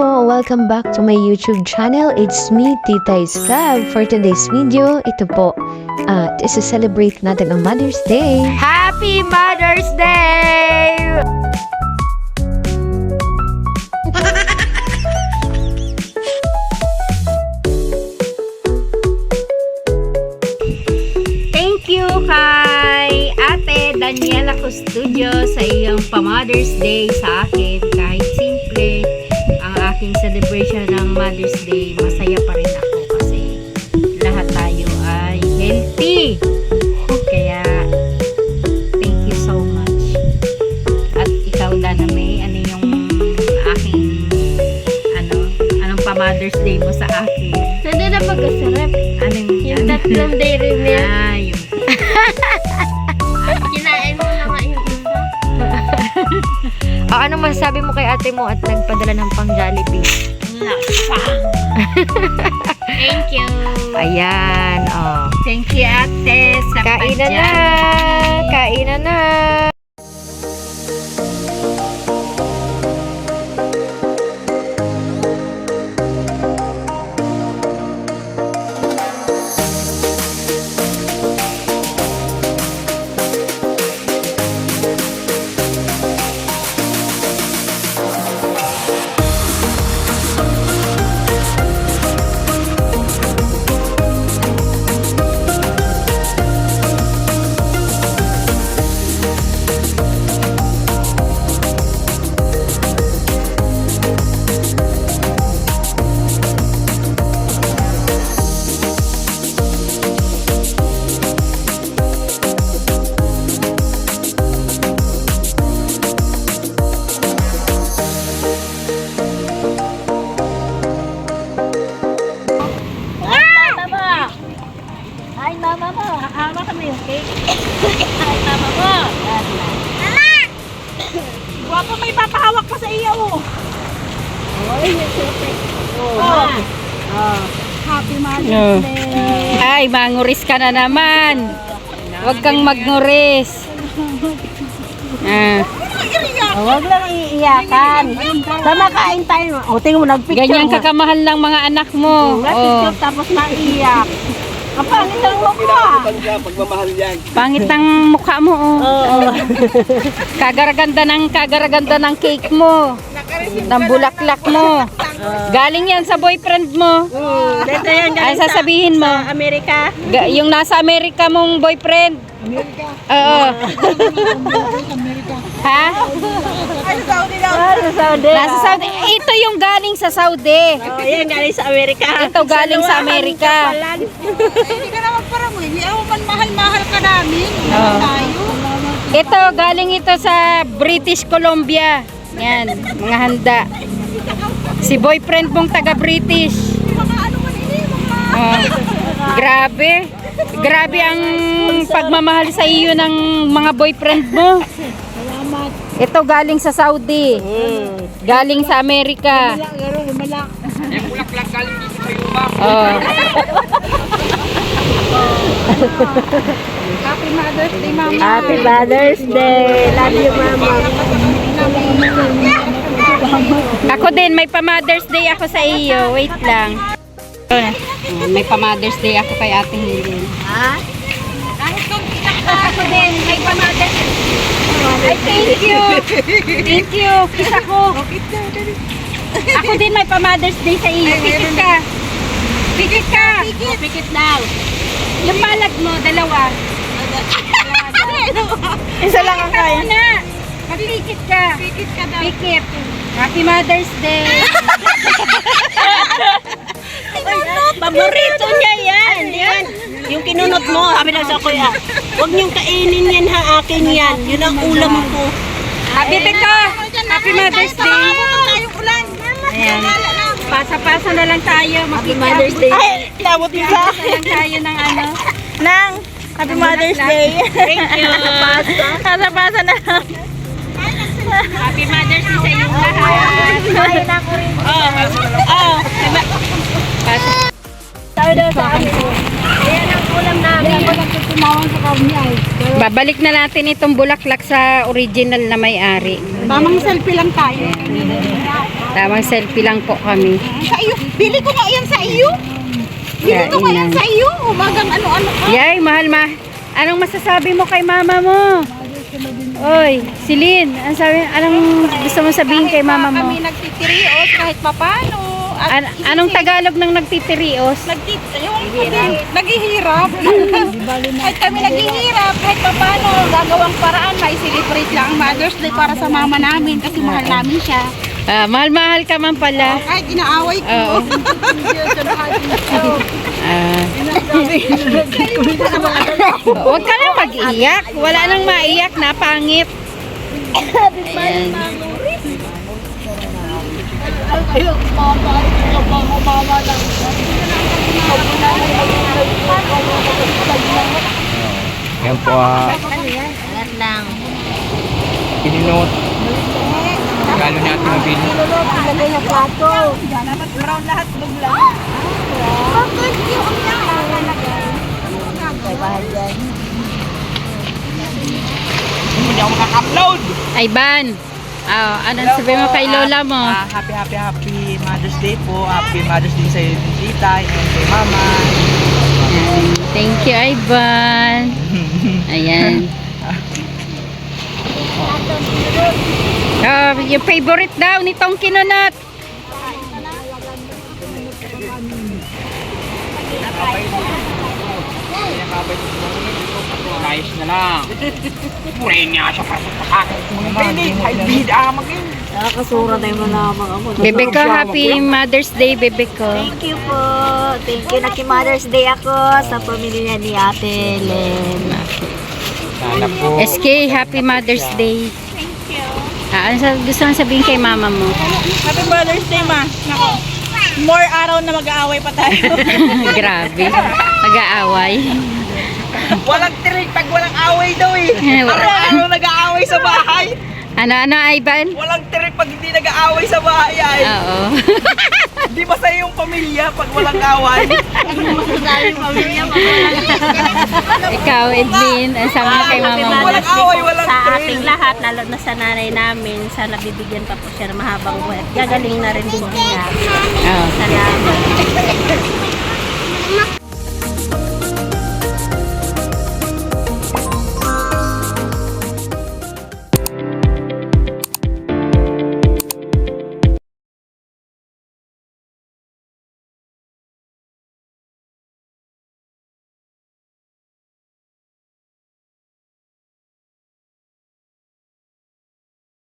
po, welcome back to my YouTube channel. It's me, Tita Scrab. For today's video, ito po, at uh, celebrate natin ang Mother's Day. Happy Mother's Day! Thank you kay Ate Daniela Custudio sa iyong pa-Mother's Day sa akin. Kahit simple ang aking celebration ng Mother's Day, masaya pa rin ako kasi lahat tayo ay healthy. Kaya thank you so much. At ikaw Dana May, ano yung aking ano, anong pa-Mother's Day mo sa akin? Saan na pagkasarap? Anong Yung tatlong dairy milk. Ah, Ah, ano masasabi mo kay ate mo at nagpadala ng pang Jollibee? Thank you. Ayan, oh. Thank you, ate. Sa Kainan na! Super. Oh. Happy Mother's Day! Ay, manguris ka na naman. Huwag kang magnguris. Ah, Oh, Huwag lang iiyakan. Sama kain tayo. O, tingnan mo, nagpicture ganyan mo. kakamahal ng mga anak mo. Oh, Nagpicture tapos naiiyak. Ang pangit ang mukha. pangit ng mukha mo. Oh. Oo. Kagaraganda ng kagaraganda ng cake mo. Ng bulaklak mo. Galing yan sa boyfriend mo. Mm, Dito yan Ay, galing sa, sasabihin mo. sa Amerika. Ga- yung nasa Amerika mong boyfriend. Oo. ha? Ah, sa Saudi. Nasa Saudi. Ito yung galing sa Saudi. Oh, yan galing sa Amerika. Ito galing sa Amerika. Hindi ka naman parang hindi ako man mahal-mahal ka namin. Oo. Tayo. Ito, galing ito sa British Columbia. Yan, mga handa. Si boyfriend mong taga-British. Oh, grabe. Grabe ang pagmamahal sa iyo ng mga boyfriend mo. Ito galing sa Saudi. Galing sa Amerika. Oh. Happy Mother's Day, Mama. Happy Mother's Day. Love you, Mama. Ako din, may pa-Mother's Day ako sa iyo. Wait lang. Ayan, May pa-Mother's Day ako kay Ate Helen. Ha? Ako din, may pa-Mother's Day. Ay, thank you. Thank you. Kiss ako. Ako din may pa-Mother's Day sa iyo. Pikit ka. Pikit ka. Pikit daw. Yung palad mo, dalawa. Isa lang ang kaya. Ano na? Magpikit ka. Pikit ka daw. Pikit. Happy Mother's Day. Paborito niya yan. Yan. Yung kinunot mo, sabi na sa kuya. Huwag niyong kainin yan ha, akin yan. Yun ang ulam ko. Happy ka. Happy Mother's Day. Ayan. Pasa-pasa na lang tayo. Happy Mother's Day. Ay, labot. Pasa lang tayo ng ano. Nang, Happy Mother's Day. Thank you. Pasa-pasa na lang. Happy Mother's Day sa inyong lahat. Kain ako rin. Oo. Oo. Pasa. Tayo daw sa amin. Ayan ang ulam namin. Ako nagtutumawang sa kanya eh. Ba, Ah, balik na natin itong bulaklak sa original na may-ari. Tamang selfie lang tayo. Tamang selfie lang po kami. Sa iyo. Bili ko nga yan sa iyo. Bili ko nga yan Kainan. sa iyo. Umagang ano-ano ka. Yay, mahal ma. Anong masasabi mo kay mama mo? Oy, Silin, anong sabi, anong gusto mo sabihin kay mama mo? Kami nagtitirios kahit papano. At An- anong Tagalog ng nagtitirios? nagtit yung naghihirap. kahit kami naghihirap, kahit papano, gagawang paraan, may celebrate lang ang Mother's Day para sa mama namin kasi mahal namin siya. Ah, mahal-mahal ka man pala. Kahit inaaway ko. Oo. Ah. Huwag ka lang mag-iyak. Wala nang maiyak na pangit. Ayan. Yan po ah, Alat lang. pininot. Regalo natin ang bin. Ilagay na plato. Dapat brown lahat bugla. Bakit yung May bahal dyan. Hindi ako makaka-upload. Ay, Ban. Ah, ano sabi mo kay lola mo? Ah, happy, happy, happy Mother's Day po. Happy Mother's Day sa iyo, tita, and kay mama. Ayan. Thank you, Ivan. Ayan. Ah, yung favorite daw nitong kinunat. Ayos na lang. Purahin niya siya para sa akin. Pwede, ay bida maging. Nakakasura na yung mga mga mo. Bebe ko, happy Mother's Day, bebe ko. Thank you po. Thank you. Naki Mother's Day ako sa pamilya ni Ate Len. Sana po. SK, happy Mother's Day. Ah, ano sa, gusto mong sabihin kay mama mo? Happy Mother's Day, ma. Nako. More araw na mag-aaway pa tayo. Grabe. Nag-aaway. Walang tirig pag walang away daw eh. Araw-araw nag-aaway sa bahay. Ano, ano, Ivan? Walang tirig pag hindi nag-aaway sa bahay ay. Oo. Di ba sa yung pamilya pag walang away? Ikaw, Edwin, ang sabi mo kay mama mo? Walang away, walang sa tirig. ating lahat, lalo na sa nanay namin, sana bibigyan pa po siya ng mahabang buhay. Gagaling na rin din niya. Oo. Salamat.